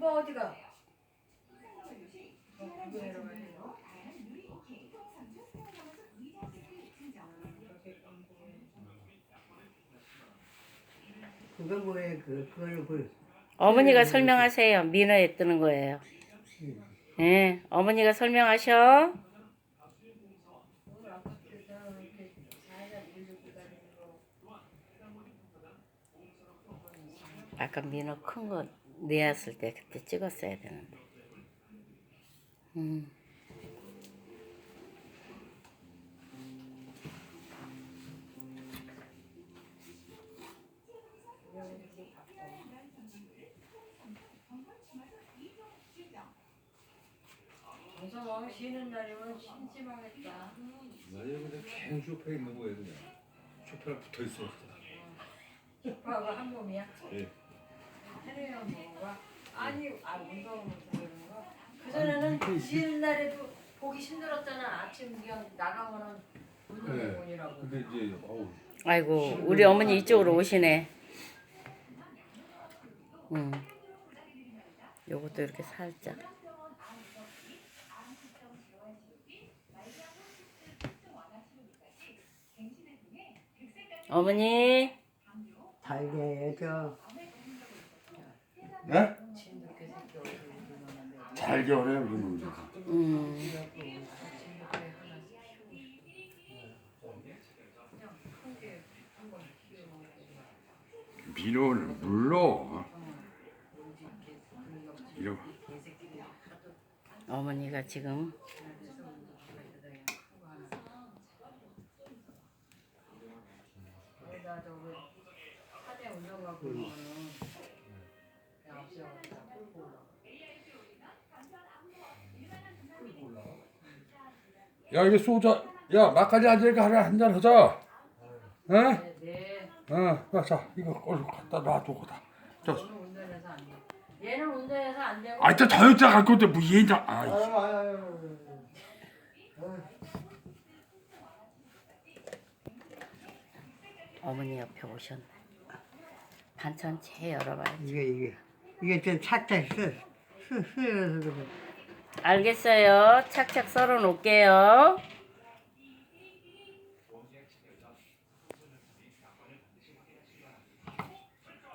뭐 어디가? 어, 그거 뭐예요? 그 그걸 그 어머니가 설명하세요. 민어에 뜨는 거예요. 예, 어머니가 설명하셔. 아까 민어 큰 거 내었을 때 그때 찍었어야 되는데. 음. 쉬는 날이면 심심하겠다. 나 여기 그냥 계속 쇼파에 있는 거예요 그냥 쇼파랑 붙어 있어 오빠하고 한 몸이야? 예. 아니 아 운동하면서 그러는 거? 그전에는 쉬는 날에도 보기 힘들었잖아. 아침 그냥 나가면은 네. 운동해보니라고. 근데 이제 어우 아이고, 우리 어머니 이쪽으로 오시네. 음. 요것도 이렇게 살짝. 어머니, 달걀에서 네? 잘 겨울에 우리 놈들. 음, 민호는 물러. 이러 어머니가 지금 끌고 올라가. 야 이게 소자 야 막까지 앉으니까 하나 한잔 하자 어? 네, 네. 어, 자 이거 얼른 갖다 놔두고 다. 자, 너는 운전해서 안 돼. 얘는 운전해서 안 되고. 아, 저 자유자 갈 건데 뭐 얘냐? 아, 아유 아유 아유 어머니 옆에 오셨네. 반찬 제 열어봐요. 이게 이게 이게 좀 착착 쓰, 쓰, 쓰여서 알겠어요. 착착 썰어 놓을게요.